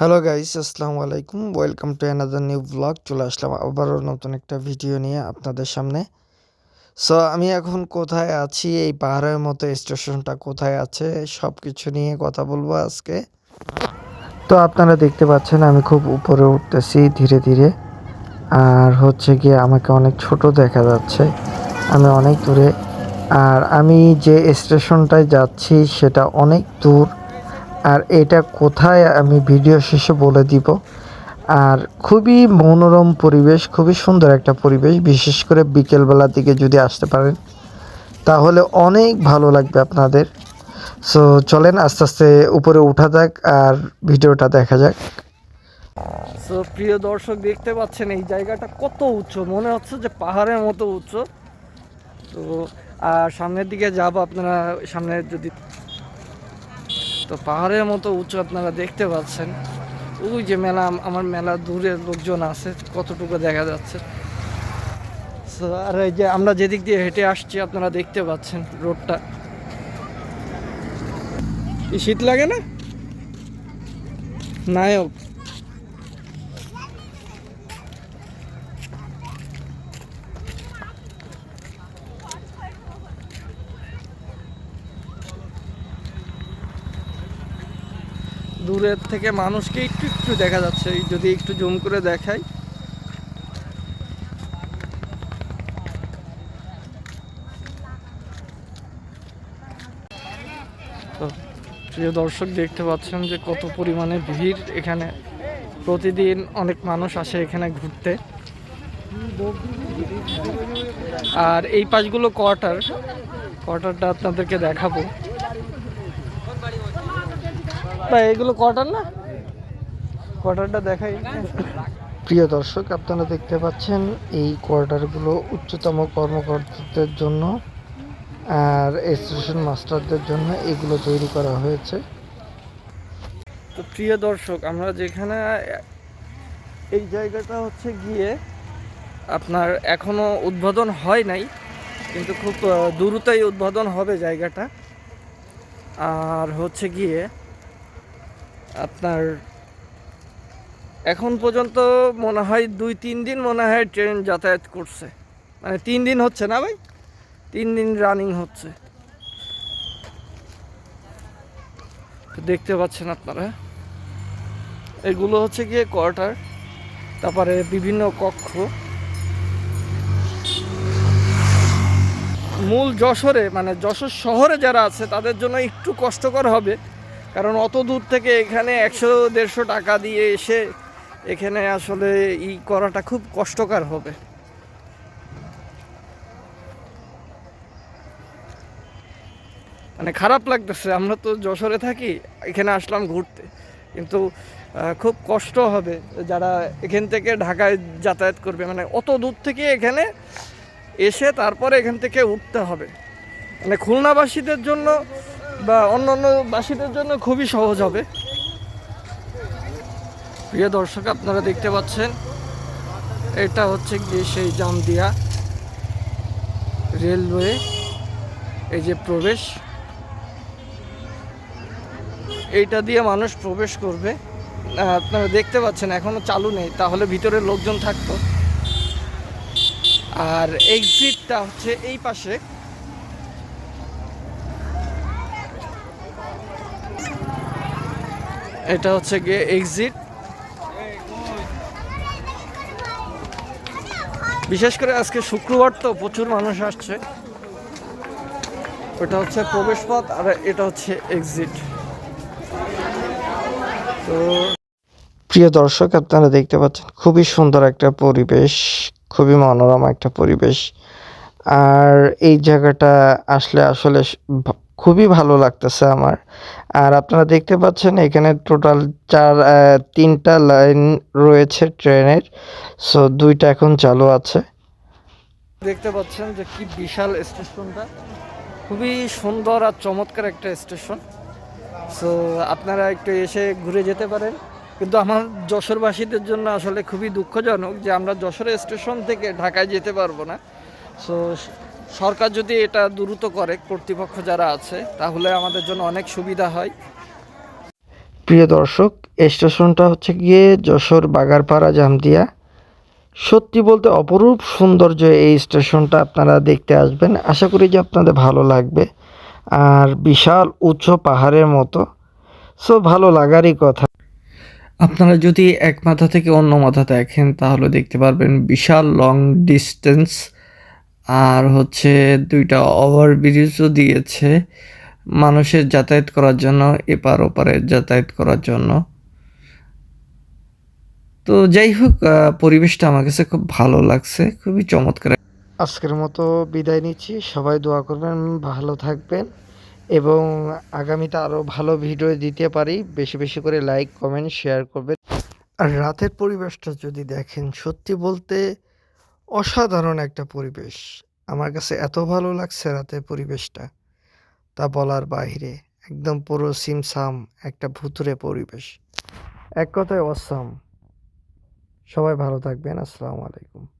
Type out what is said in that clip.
Hello guys আসসালামু আলাইকুম। Welcome to another new blog চলে আসলাম আবারও নতুন একটা ভিডিও নিয়ে আপনাদের সামনে। সো আমি এখন কোথায় আছি? এই পাহাড়ের মতো স্টেশনটা কোথায় আছে? সব কিছু নিয়ে কথা বলব আজকে। তো আপনারা দেখতে পাচ্ছেন, আমি খুব উপরে উঠতেছি ধীরে ধীরে। আর হচ্ছে গিয়ে আমাকে অনেক ছোট দেখা যাচ্ছে। আমি অনেক দূরে। আর আমি যে স্টেশনটায় যাচ্ছি, সেটা অনেক দূর। আর এটা কোথায় আমি ভিডিও শেষে বলে দিব। আর খুবই মনোরম পরিবেশ, খুবই সুন্দর একটা পরিবেশ, বিশেষ করে বিকেলবেলার দিকে যদি আসতে পারেন, তাহলে অনেক ভালো লাগবে আপনাদের। সো চলেন আস্তে আস্তে উপরে উঠা যাক আর ভিডিওটা দেখা যাক। সো প্রিয় দর্শক, দেখতে পাচ্ছেন এই জায়গাটা কত উচ্চ। মনে হচ্ছে যে পাহাড়ের মতো উচ্চ। তো, আর সামনের দিকে যাব, আপনারা সামনে যদি তো পাহাড়ের মতো উঁচু আপনারা দেখতে পাচ্ছেন। ওই যে মেলা, আমার মেলা দূরের লোকজন আছে, কতটুকু দেখা যাচ্ছে। আর এই যে আমরা যেদিক দিয়ে হেঁটে আসছি, আপনারা দেখতে পাচ্ছেন রোডটা। শীত লাগে না? নায়ক। দূরের থেকে মানুষকে একটু একটু দেখা যাচ্ছে যদি একটু জুম করে দেখাই। তো প্রিয় দর্শক, দেখতে পাচ্ছেন যে কত পরিমাণে ভিড় এখানে। প্রতিদিন অনেক মানুষ আসে এখানে ঘুরতে। আর এই পাশগুলো কোয়ার্টার। কোয়ার্টারটা আপনাদেরকে দেখাবো। ভাই এগুলো কোয়ার্টার না? কোয়ার্টারটা দেখাই। প্রিয় দর্শক আপনারা দেখতে পাচ্ছেন এই কোয়ার্টারগুলো উচ্চতম কর্মকর্তাদের জন্য আর স্টেশন মাস্টারদের জন্য এগুলো তৈরি করা হয়েছে। তো প্রিয় দর্শক আমরা যেখানে এই জায়গাটা হচ্ছে গিয়ে আপনার এখনও উদ্বোধন হয় নাই কিন্তু খুব দ্রুতই উদ্বোধন হবে জায়গাটা। আর হচ্ছে গিয়ে আপনার এখন পর্যন্ত মনে হয় দুই, তিন দিন মনে হয় ট্রেন যাতায়াত করছে। মানে তিন দিন হচ্ছে না ভাই? তিন দিন রানিং হচ্ছে। দেখতে পাচ্ছেন আপনারা। এগুলো হচ্ছে গিয়ে কোয়ার্টার তারপরে বিভিন্ন কক্ষ। মূল যশোরে মানে যশোর শহরে যারা আছে, তাদের জন্য একটু কষ্টকর হবে। কারণ অত দূর থেকে এখানে একশো দেড়শো টাকা দিয়ে এসে এখানে আসলে ই করাটা খুব কষ্টকর হবে। মানে খারাপ লাগতেছে, আমরা তো যশোরে থাকি, এখানে আসলাম ঘুরতে। কিন্তু খুব কষ্ট হবে যারা এখান থেকে ঢাকায় যাতায়াত করবে। মানে অত দূর থেকে এখানে এসে তারপরে এখান থেকে উঠতে হবে। মানে খুলনাবাসীদের জন্য বা অন্য অন্য বাসীদের জন্য খুবই সহজ হবে। প্রিয় দর্শক, আপনারা দেখতে পাচ্ছেন, এটা হচ্ছে গিয়ে সেই জামদিয়া রেলওয়ে, এই যে প্রবেশ। এইটা দিয়ে মানুষ প্রবেশ করবে। আপনারা দেখতে পাচ্ছেন, এখনও চালু নেই, তাহলে ভিতরে লোকজন থাকতো। আর এক্সিটটা হচ্ছে এই পাশে। এটা হচ্ছে গিয়ে এক্সিট বিশেষ করে আজকে শুক্রবার তো প্রচুর মানুষ আসছে। ওটা হচ্ছে প্রবেশপথ আর এটা হচ্ছে এক্সিট তো প্রিয় দর্শক, আপনারা দেখতে পাচ্ছেন খুবই সুন্দর একটা পরিবেশ, খুবই মনোরম একটা পরিবেশ। আর এই জায়গাটা আসলে আসলে খুবই ভালো লাগতেছে আমার। আর আপনারা দেখতে পাচ্ছেন এখানে টোটাল চার তিনটা লাইন রয়েছে ট্রেনের। সো দুইটা এখন চালু আছে। দেখতে পাচ্ছেন যে কি বিশাল স্টেশনটা। খুবই সুন্দর আর চমৎকার একটা স্টেশন। সো আপনারা একটু এসে ঘুরে যেতে পারেন। কিন্তু আমার যশোরবাসীদের জন্য আসলে খুবই দুঃখজনক যে আমরা যশোর স্টেশন থেকে ঢাকায় যেতে পারব না। সো সরকার যদি এটা দ্রুত করে, কর্তৃপক্ষ যারা আছে, তাহলে আমাদের জন্য অনেক সুবিধা হয়। প্রিয় দর্শক স্টেশনটা হচ্ছে গিয়ে যশোর বাগারপাড়া জামদিয়া। সত্যি বলতে অপরূপ সৌন্দর্য এই স্টেশনটা আপনারা দেখতে আসবেন। আশা করি যে আপনাদের ভালো লাগবে। আর বিশাল উচ্চ পাহাড়ের মতো। সো, ভালো লাগারই কথা। আপনারা যদি এক মাথা থেকে অন্য মাথা দেখেন, তাহলে দেখতে পারবেন বিশাল লং ডিস্টেন্স আর হচ্ছে দুইটা ওভারব্রিজও দিয়েছে মানুষের যাতায়াত করার জন্য এপার ওপারে যাতায়াত করার জন্য। তো যাই হোক পরিবেশটা আমার কাছে খুব ভালো লাগছে খুবই চমৎকার। আজকের মতো বিদায় নিচ্ছি সবাই দোয়া করবেন ভালো থাকবেন এবং আগামীতে আরও ভালো ভিডিও দিতে পারি। বেশি বেশি করে লাইক কমেন্ট শেয়ার করবেন। আর রাতের পরিবেশটা যদি দেখেন সত্যি বলতে অসাধারণ একটা পরিবেশ। আমার কাছে এত ভালো লাগছে রাতে পরিবেশটা। তা বলার বাহিরে একদম পুরো সিমসাম একটা ভুতুরে পরিবেশ। এক কথায় অসাম। সবাই ভালো থাকবেন। আসসালামু আলাইকুম।